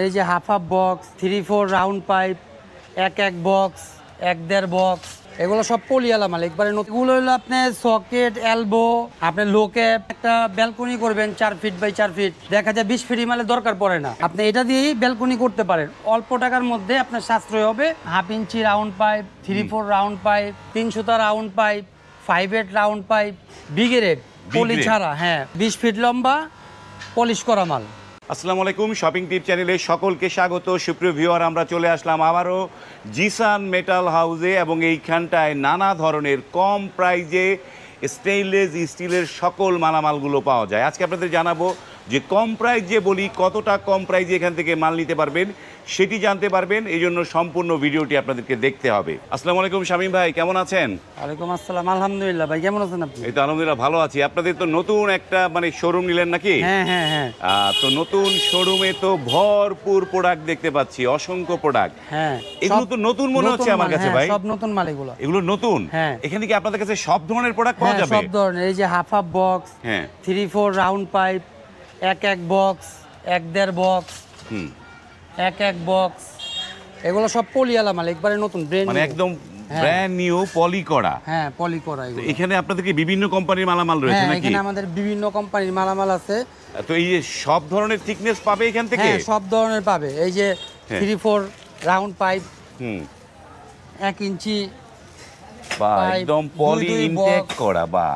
এই যে half half box three four round pipe এক এক বক্স এক দেড় বক্স এগুলো সব পলিয়ালা মাল। একবারে এগুলো হলো আপনার সকেট এলবো আপনি লোকে একটা ব্যালকনি করবেন চার ফিট বাই চার ফিট দেখা যায় বিশ ফিট মালের দরকার পড়ে না। আপনি এটা দিয়েই ব্যালকনি করতে পারেন। অল্প টাকার মধ্যে আপনার সাশ্রয় হবে half inch round pipe three four round pipe তিন সুতা round pipe five eight round pipe বিগেরেট poly ছাড়া হ্যাঁ। বিশ ফিট লম্বা পলিশ করা মাল। আসসালামু আলাইকুম শপিং টিপ চ্যানেলে সকলকে স্বাগত। সুপ্রিয় ভিওয়ার আমরা চলে আসলাম আবারও জিসান মেটাল হাউসে এবং এইখানটায় নানা ধরনের কম প্রাইজে স্টেইনলেস স্টিলের সকল মালামালগুলো পাওয়া যায়। আজকে আপনাদের জানাব যে কম প্রাইজে বলি কতটা কম প্রাইজে এখান থেকে মাল নিতে পারবেন সেটি জানতে পারবেন। এই জন্য সম্পূর্ণ ভিডিওটি আপনাদেরকে দেখতে হবে। আসসালামু আলাইকুম শামীম ভাই কেমন আছেন? ওয়ালাইকুম আসসালাম আলহামদুলিল্লাহ ভাই কেমন আছেন আপনি? এই তো আলহামদুলিল্লাহ ভালো আছি। আপনাদের তো নতুন একটা মানে শোরুম নিলেন নাকি? হ্যাঁ হ্যাঁ হ্যাঁ। তো নতুন শোরুমে তো ভরপুর প্রোডাক্ট দেখতে পাচ্ছি অসংখ্য প্রোডাক্ট হ্যাঁ এগুলো তো নতুন মনে হচ্ছে আমার কাছে হ্যাঁ, ভাই। সব নতুন মাল এগুলো। এগুলো নতুন? হ্যাঁ। এখানে কি আপনাদের কাছে সব ধরনের প্রোডাক্ট পাওয়া হ্যাঁ যাবে? সব ধরনের এই যে হাফ হাফ বক্স হ্যাঁ। থ্রি ফোর রাউন্ড পাইপ এক এক বক্স এক দেড় বক্স এক এক বক্স এগুলো সব পলিয়ালা মাল একবারে নতুন ব্রেন মানে একদম। ব্র্যান্ড নিউ পলি করা। হ্যাঁ পলি করা এগুলো। এখানে আপনাদের কি বিভিন্ন কোম্পানির মালামাল রয়েছে হ্যাঁ নাকি? এখানে আমাদের বিভিন্ন কোম্পানির মালামাল আছে। তো এই সব ধরনের থিকনেস পাবে এখান থেকে? হ্যাঁ সব ধরনের পাবে। এই যে। থ্রি ফোর রাউন্ড পাইপ হুম। এক ইঞ্চি বা একদম পলি ইনটেক করা বা।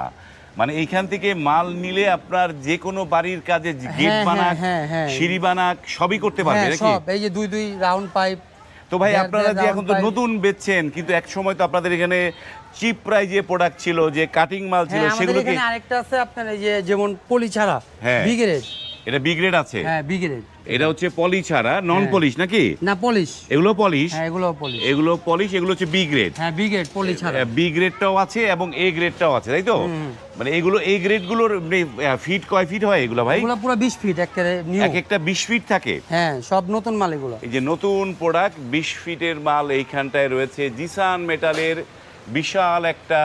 মানে এইখান থেকে মাল নিলে আপনার যে কোনো বাড়ির কাজে গেট হ্যাঁ, বানাক হ্যাঁ, হ্যাঁ। সিঁড়ি বানাক সবই করতে পারবে হ্যাঁ নাকি সব এই যে দুই দুই রাউন্ড পাইপ তো ভাই আপনারা যে এখন তো নতুন বেচছেন কিন্তু এক সময় তো আপনাদের এখানে চিপ প্রাইজে প্রোডাক্ট ছিল যে কাটিং মাল ছিল হ্যাঁ সেগুলো কি আরেকটা আছে আপনার এই যে যেমন পলি ছাড়া হ্যাঁ। বিগ্রেড এটা বি গ্রেড আছে? হ্যাঁ বিগ্রেড এটা হচ্ছে পলি ছাড়া নন হ্যাঁ। পলিশ নাকি? না পলিশ এগুলো পলিশ হ্যাঁ এগুলো পলিশ এগুলো পলিশ এগুলো হচ্ছে বি গ্রেড হ্যাঁ বিগ্রেড পলি ছাড়া। বি গ্রেডটাও আছে এবং এ গ্রেডটাও আছে তাই তো? মানে এগুলো এই গ্রেডগুলোর ফিট কয় ফিট হয় এগুলো ভাই? এগুলো পুরো 20 ফিট একেবারে নিউ এক একটা বিশ ফিট থাকে। হ্যাঁ সব নতুন মাল এগুলো। এই যে নতুন প্রোডাক্ট বিশ ফিটের মাল এইখানটায় রয়েছে। জিসান মেটালের বিশাল একটা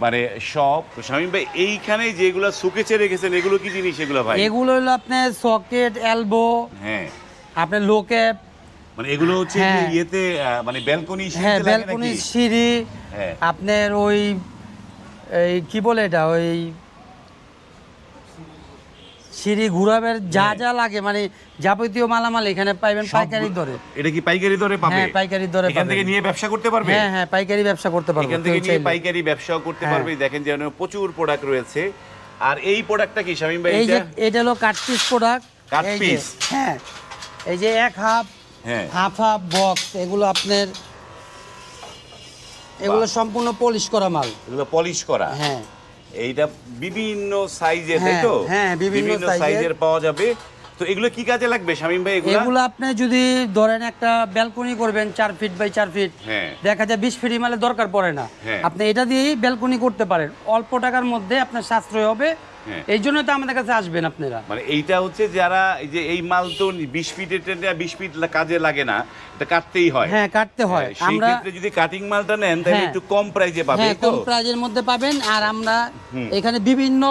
মানে সব শামীম ভাই এইখানে যেগুলো সুকেচে রেখেছেন এগুলো কি জিনিস এগুলো ভাই? এগুলো হলো আপনার সকেট এলবো হ্যাঁ। আপনার লোকে মানে এগুলো হচ্ছে হ্যাঁ। ইয়েতে মানে ব্যালকনি হ্যাঁ ব্যালকনি সিঁড়ি হ্যাঁ। আপনার ওই এই কি বলে এটা ওই সিঁড়ি ঘুরাবের যা হ্যাঁ। যা লাগে মানে যাবতীয় মালামাল এখানে পাইবেন পাইকারি দরে। এটা কি পাইকারি দরে পাবে? হ্যাঁ পাইকারি দরে এখান থেকে নিয়ে ব্যবসা করতে পারবে? হ্যাঁ হ্যাঁ পাইকারি ব্যবসা করতে পারব এখান থেকে নিয়ে পাইকারি ব্যবসাও করতে হ্যাঁ। পারবে। দেখেন যেন প্রচুর প্রোডাক্ট রয়েছে। আর এই প্রোডাক্টটা কি শামীম ভাই এটা এটা হলো cut piece product cut piece? হ্যাঁ। এই যে এক হাফ হ্যাঁ। হাফ হাফ বক্স এগুলো আপনার এগুলো সম্পূর্ণ পলিশ করা মাল। এগুলো পলিশ করা। হ্যাঁ। এইটা বিভিন্ন সাইজের তাই হ্যাঁ, তো হ্যাঁ, বিভিন্ন সাইজের। পাওয়া যাবে তো এগুলো কি কাজে লাগবে শামিম ভাই এগুলো এগুলো আপনি যদি ধরেন একটা ব্যালকনি করবেন চার ফিট বাই চার ফিট হ্যাঁ দেখা যায় বিশ ফিট মালে দরকার পড়ে না হ্যাঁ। আপনি এটা দিয়েই ব্যালকনি করতে পারেন অল্প টাকার মধ্যে আপনার সাশ্রয় হবে। এই জন্য তো আমাদের কাছে আসবেন আপনারা। মানে এইটা হচ্ছে যারা এই যে এই মাল তো বিশ ফিটের বিশ ফিট কাজে লাগে না এটা কাটতেই হয়। হ্যাঁ কাটতে হয়। হ্যাঁ, সেই আমরা ক্ষেত্রে যদি কাটিং মালটা নেন তাহলে হ্যাঁ। একটু কম প্রাইজে পাবে হ্যাঁ কম প্রাইজের মধ্যে পাবেন। আর আমরা এখানে বিভিন্ন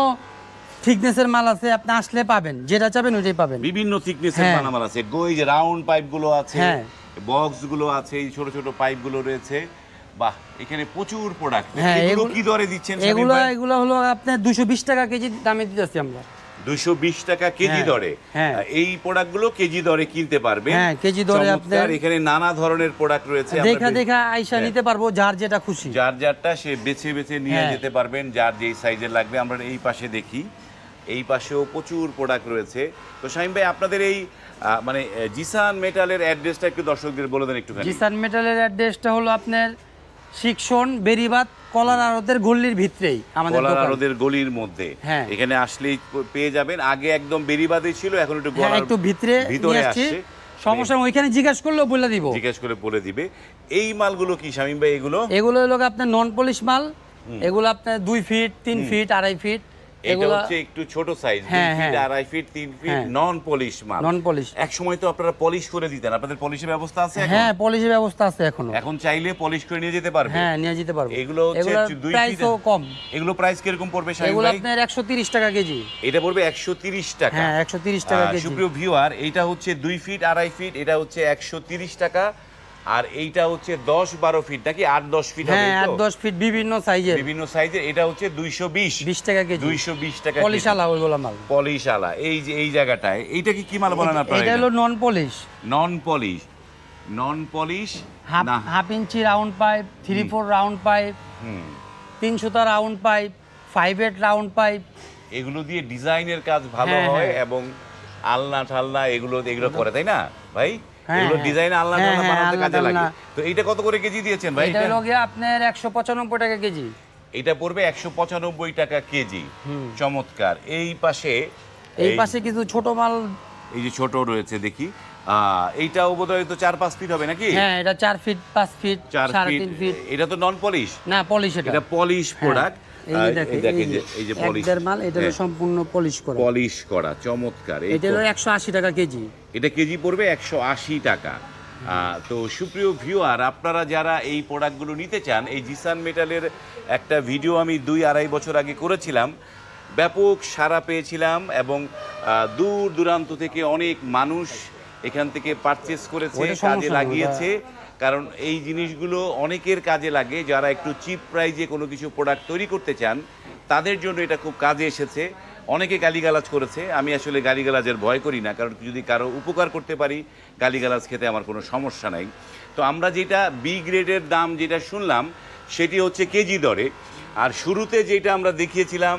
থিকনেসের মাল আছে আপনি আসলে পাবেন। যেটা চাবেন ওইটাই পাবেন। বিভিন্ন থিকনেসের হ্যাঁ। বানামাল আছে। গই যে রাউন্ড পাইপগুলো আছে হ্যাঁ। বক্সগুলো আছে এই ছোট ছোট পাইপগুলো রয়েছে। বাহ এখানে প্রচুর প্রোডাক্ট হ্যাঁ, এগুলো কি দরে দিচ্ছেন এগুলো এগুলো হলো আপনার দুশো বিশ টাকা কেজি দামে দিতেছি আমরা। দুশো বিশ টাকা কেজি হ্যাঁ, দরে? হ্যাঁ। এই প্রোডাক্টগুলো কেজি দরে কিনতে পারবে হ্যাঁ, কেজি দরে আপনার- এখানে নানা ধরনের প্রোডাক্ট রয়েছে দেখা দেখা আইসা হ্যাঁ। নিতে পারব যার যেটা খুশি। যার যারটা সে বেছে বেছে নিয়ে। যেতে পারবেন যার যেই সাইজের লাগবে আমরা এই পাশে দেখি। এই পাশেও প্রচুর প্রোডাক্ট রয়েছে। তো শাহিম ভাই আপনাদের এই মানে জিসান মেটালের অ্যাড্রেসটা একটু দর্শকদের বলে দেন একটু জিসান মেটালের অ্যাড্রেসটা হলো আপনার শিক্ষণ বেরিবাদ কলার আড়তের গলির ভিতরেই আমাদের কলার আড়তের গলির মধ্যে। হ্যাঁ। এখানে আসলেই পেয়ে যাবেন। আগে একদম বেরিবাদে ছিল এখন একটু হ্যাঁ একটু ভিতরে ভিতরে আসছে। সমস্যা ওইখানে জিজ্ঞাসা করলেও বলে দিব। জিজ্ঞেস করে বলে দিবে। এই মালগুলো কি শামিম ভাই এগুলো? এগুলো হলো আপনার নন পলিশ মাল এগুলো আপনার দুই ফিট তিন ফিট আড়াই ফিট এটা হচ্ছে একটু ছোট সাইজ হ্যাঁ, ফিট হ্যাঁ। আড়াই ফিট তিন ফিট। নন পলিশ মাল। নন পলিশ এক সময় তো আপনারা পলিশ করে দিতেন। আপনাদের পলিশের ব্যবস্থা আছে হ্যাঁ পলিশের ব্যবস্থা আছে এখনও। এখন চাইলে পলিশ করে নিয়ে যেতে পারবে। হ্যাঁ নিয়ে যেতে পারব। এগুলো হচ্ছে দুই প্রাইসও কম। এগুলো প্রাইস কীরকম পড়বে শাহিন এগুলো আপনার একশো তিরিশ টাকা কেজি। এটা পড়বে একশো তিরিশ টাকা। হ্যাঁ একশো তিরিশ টাকা আহ, কেজি। সুপ্রিয় ভিউয়ার এইটা হচ্ছে দুই ফিট আড়াই ফিট এটা হচ্ছে একশো তিরিশ টাকা। আর এইটা হচ্ছে দশ বারো ফিট নাকি আট দশ ফিট হ্যাঁ আট দশ ফিট বিভিন্ন সাইজের বিভিন্ন সাইজের এটা হচ্ছে দুইশো বিশ। বিশ টাকা কেজি। দুইশো বিশ টাকা পলিশ আলা ওইগুলো মাল। পলিশ আলা এই যে এই জায়গাটায়। এইটা কি কি মাল বলেন আপনারা এটা? হলো non polish non polish non polish half inch round pipe three four round pipe হুম। তিন সুতা round pipe five eight round pipe এগুলো দিয়ে ডিজাইনের কাজ ভালো হ্যাঁ, হয় হ্যাঁ। এবং আলনা ঠালনা এগুলো এগুলো করে তাই না ভাই? এগুলো হ্যাঁ। ডিজাইন আলনা হ্যাঁ, হ্যাঁ, বানাতে কাজে লাগে। তো এইটা কত করে কেজি দিয়েছেন ভাই? এটা আপনার একশো পঁচানব্বই টাকা কেজি। এটা পড়বে একশো পঁচানব্বই টাকা কেজি। চমৎকার। এই পাশে এই পাশে কিছু ছোট মাল এই যে ছোট রয়েছে দেখি। এইটাও বোধহয় তো চার পাঁচ ফিট হবে নাকি? হ্যাঁ এটা চার ফিট পাঁচ ফিট চার ফিট। ফিট। এটা তো নন পলিশ না পলিশ এটা। এটা পলিশ প্রোডাক্ট সম্পূর্ণ পলিশ করা। পলিশ করা চমৎকার। এটা হলো একশো আশি টাকা কেজি। এটা কেজি পড়বে একশো আশি টাকা। তো সুপ্রিয় ভিউয়ার আপনারা যারা এই প্রোডাক্টগুলো নিতে চান এই জিসান মেটালের একটা ভিডিও আমি দুই আড়াই বছর আগে করেছিলাম ব্যাপক সাড়া পেয়েছিলাম এবং দূর দূরান্ত থেকে অনেক মানুষ এখান থেকে পারচেস করেছে কাজে লাগিয়েছে। কারণ এই জিনিসগুলো অনেকের কাজে লাগে যারা একটু চিপ প্রাইজে কোনো কিছু প্রোডাক্ট তৈরি করতে চান তাদের জন্য এটা খুব কাজে এসেছে। অনেকে গালিগালাজ করেছে আমি আসলে গালিগালাজের ভয় করি না কারণ যদি কারও উপকার করতে পারি গালিগালাজ খেতে আমার কোনো সমস্যা নাই। তো আমরা যেটা বি গ্রেডের দাম যেটা শুনলাম সেটি হচ্ছে কেজি দরে। আর শুরুতে যেটা আমরা দেখিয়েছিলাম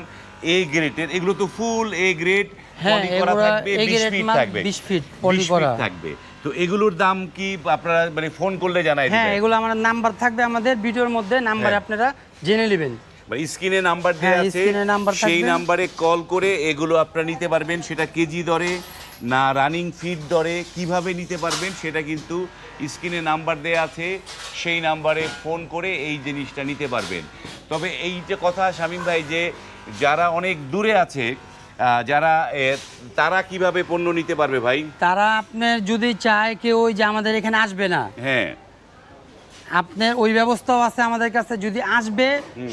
এ গ্রেডের এগুলো তো ফুল এ গ্রেড পলি করা থাকবে A 20 ফিট থাকবে। 20 feet পলি 20 feet করা। থাকবে। তো এগুলোর দাম কি আপনারা মানে ফোন করলে জানাই হ্যাঁ এগুলো আমার নাম্বার থাকবে আমাদের ভিডিওর মধ্যে নাম্বারে হ্যাঁ। আপনারা জেনে নেবেন স্ক্রিনে নাম্বার দেওয়া হ্যাঁ, আছে স্ক্রিনে নাম্বার সেই। নাম্বারে কল করে এগুলো আপনারা নিতে পারবেন সেটা কেজি দরে না রানিং ফিট দরে কীভাবে নিতে পারবেন সেটা কিন্তু স্ক্রিনে নাম্বার দেওয়া আছে সেই নাম্বারে ফোন করে এই জিনিসটা নিতে পারবেন তবে এই যে কথা শামীম ভাই যে যারা অনেক দূরে আছে যারা তারা কীভাবে পণ্য নিতে পারবে ভাই? তারা আপনার যদি চায় কেউ ওই যে আমাদের এখানে আসবে না হ্যাঁ। আপনার ওই ব্যবস্থাও আছে আমাদের কাছে যদি আসবে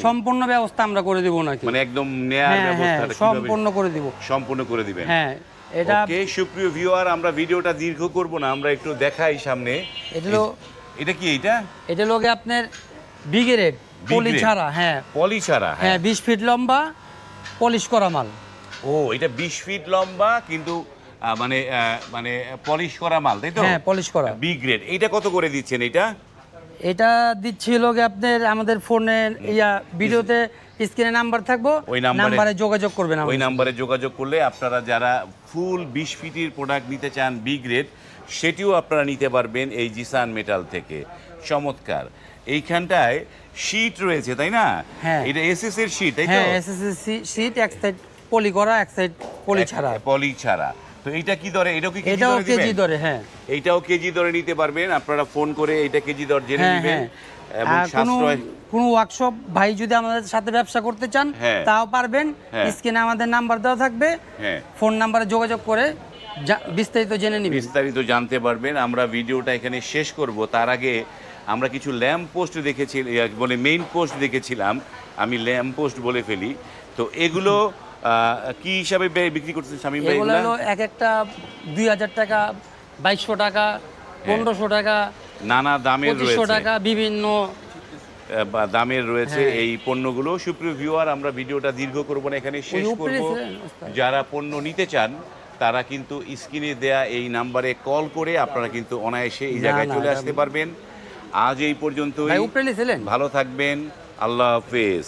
সম্পূর্ণ ব্যবস্থা আমরা করে দিব নাকি? মানে একদম নেয়ার হ্যাঁ হ্যাঁ ব্যবস্থাটা সম্পূর্ণ করে দিব। সম্পূর্ণ করে দিবেন। হ্যাঁ এটা ওকে সুপ্রিয় ভিউয়ার আমরা ভিডিওটা দীর্ঘ করব না আমরা একটু দেখাই সামনে। এটা এটা কি এটা এটা লোকে আপনার বিগেরেট পলি ছাড়া হ্যাঁ। পলি ছাড়া হ্যাঁ। হ্যাঁ বিশ ফিট লম্বা পলিশ করা মাল। ও এটা বিশ ফিট লম্বা কিন্তু মানে মানে পলিশ করা মাল তাই তো? হ্যাঁ পলিশ করা। B grade. এইটা কত করে দিচ্ছেন এটা? এটা দিচ্ছি লোকে আপনার আমাদের ফোনে ইয়া ভিডিওতে স্ক্রিনে নাম্বার থাকব ওই নাম্বারে- যোগাযোগ করবেন ওই নাম্বারে যোগাযোগ করলে আপনারা যারা ফুল বিশ ফিটের প্রোডাক্ট নিতে চান বি গ্রেড সেটিও আপনারা নিতে পারবেন এই জিসান মেটাল থেকে। চমৎকার। এইখানটায় শীট রয়েছে তাই না? হ্যাঁ। এটা এসএস এর শীট তাই তো? হ্যাঁ এসএসসি সিট এক সাইড পলি করা এক সাইড পলি ছাড়া। পলি ছাড়া। তো এইটা কি দরে? এটাও কি কেজি এটাও দরে কেজি? ধরে হ্যাঁ। এইটাও কেজি দরে নিতে পারবেন। আপনারা ফোন করে এইটা কেজি দর জেনে হ্যাঁ নেবেন হ্যাঁ। এবং সাশ্রয় কোনো ওয়ার্কশপ ভাই যদি আমাদের সাথে ব্যবসা করতে চান হ্যাঁ। তাও পারবেন। স্ক্রিনে আমাদের নাম্বার দেওয়া থাকবে। ফোন নাম্বারে যোগাযোগ করে বিস্তারিত জেনে নিবেন। বিস্তারিত জানতে পারবেন। আমরা ভিডিওটা এখানে শেষ করব। তার আগে আমরা কিছু ল্যাম্প পোস্ট দেখেছি বলে মেইন পোস্ট দেখেছিলাম। আমি ল্যাম্প পোস্ট বলে ফেলি। তো এগুলো কি হিসাবে বিক্রি করতেছেন? শামীম ভাই এগুলো হলো এক একটা দুই হাজার টাকা বাইশশো টাকা পনেরোশো টাকা নানা দামের পঁচিশশো টাকা বিভিন্ন দামের রয়েছে হ্যাঁ। এই পণ্যগুলো। সুপ্রিয় ভিউয়ার আমরা ভিডিওটা দীর্ঘ করব না এখানে শেষ করব। যারা পণ্য নিতে চান তারা কিন্তু স্ক্রিনে দেয়া এই নাম্বারে কল করে আপনারা কিন্তু অনায়াসে এই জায়গায় চলে আসতে পারবেন। আজ এই পর্যন্তই। ভালো থাকবেন। আল্লাহ হাফেজ।